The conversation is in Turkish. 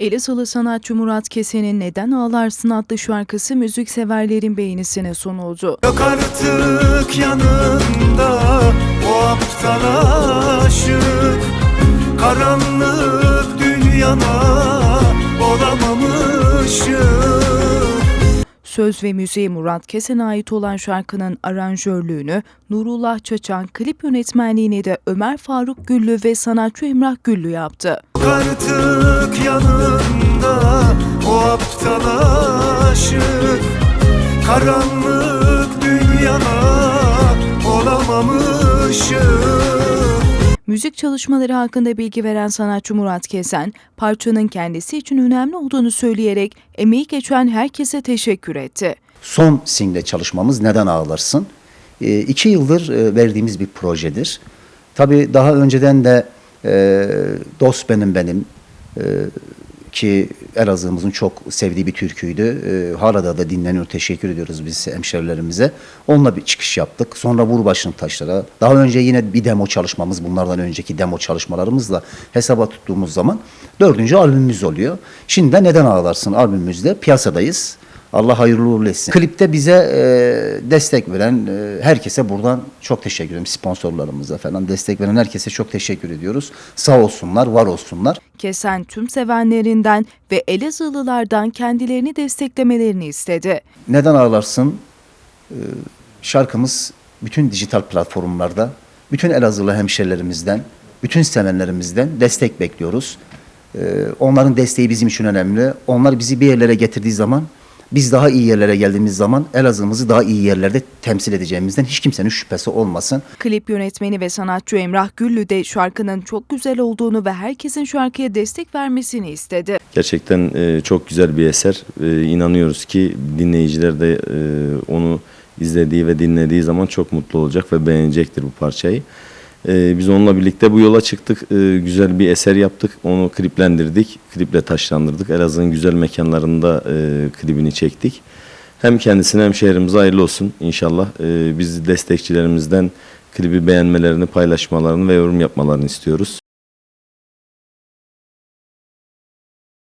Elazığlı sanatçı Murat Kesen'in Neden Ağlarsın adlı şarkısı müzikseverlerin beğenisine sunuldu. Yok artık yanında o aptal aşık Karanlık dünyana olamamışım Söz ve müziği Murat Kesen'e ait olan şarkının aranjörlüğünü Nurullah Çaçan, klip yönetmenliğini de Ömer Faruk Güllü ve sanatçı Emrah Güllü yaptı. Artık yanında o aptal aşık Karanlık dünyana olamamışım Müzik çalışmaları hakkında bilgi veren sanatçı Murat Kesen, parçanın kendisi için önemli olduğunu söyleyerek emeği geçen herkese teşekkür etti. Son single çalışmamız Neden Ağlarsın? E, iki yıldır e, verdiğimiz bir projedir. Tabii daha önceden de e, Dost Benim Benim e, ki Elazığ'ımızın çok sevdiği bir türküydü. E, hala da, dinleniyor. Teşekkür ediyoruz biz hemşerilerimize. Onunla bir çıkış yaptık. Sonra Vur Başını Taşlara. Daha önce yine bir demo çalışmamız bunlardan önceki demo çalışmalarımızla hesaba tuttuğumuz zaman dördüncü albümümüz oluyor. Şimdi de Neden Ağlarsın albümümüzde piyasadayız. Allah hayırlı uğurlu etsin. Klipte bize e, destek veren e, herkese buradan çok teşekkür ederim. Sponsorlarımıza falan destek veren herkese çok teşekkür ediyoruz. Sağ olsunlar, var olsunlar. Kesen tüm sevenlerinden ve Elazığlılardan kendilerini desteklemelerini istedi. Neden ağlarsın? Ee, şarkımız bütün dijital platformlarda, bütün Elazığlı hemşerilerimizden, bütün sevenlerimizden destek bekliyoruz. Ee, onların desteği bizim için önemli. Onlar bizi bir yerlere getirdiği zaman, biz daha iyi yerlere geldiğimiz zaman Elazığ'ımızı daha iyi yerlerde temsil edeceğimizden hiç kimsenin şüphesi olmasın. Klip yönetmeni ve sanatçı Emrah Güllü de şarkının çok güzel olduğunu ve herkesin şarkıya destek vermesini istedi. Gerçekten e, çok güzel bir eser. E, inanıyoruz ki dinleyiciler de e, onu izlediği ve dinlediği zaman çok mutlu olacak ve beğenecektir bu parçayı. E, biz onunla birlikte bu yola çıktık. E, güzel bir eser yaptık. Onu kliplendirdik. Kliple taşlandırdık. Elazığ'ın güzel mekanlarında e, klibini çektik. Hem kendisine hem şehrimize hayırlı olsun inşallah. E, biz destekçilerimizden klibi beğenmelerini, paylaşmalarını ve yorum yapmalarını istiyoruz.